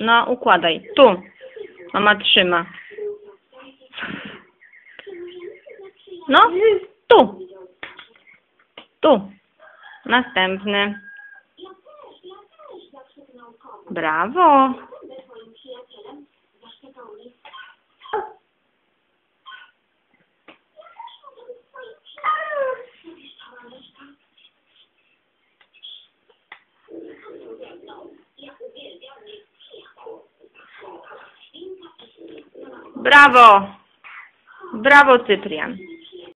No, układaj. Tu. Mama trzyma. No, tu. Tu. Następny. Brawo. Brawo! Brawo, Cyprian.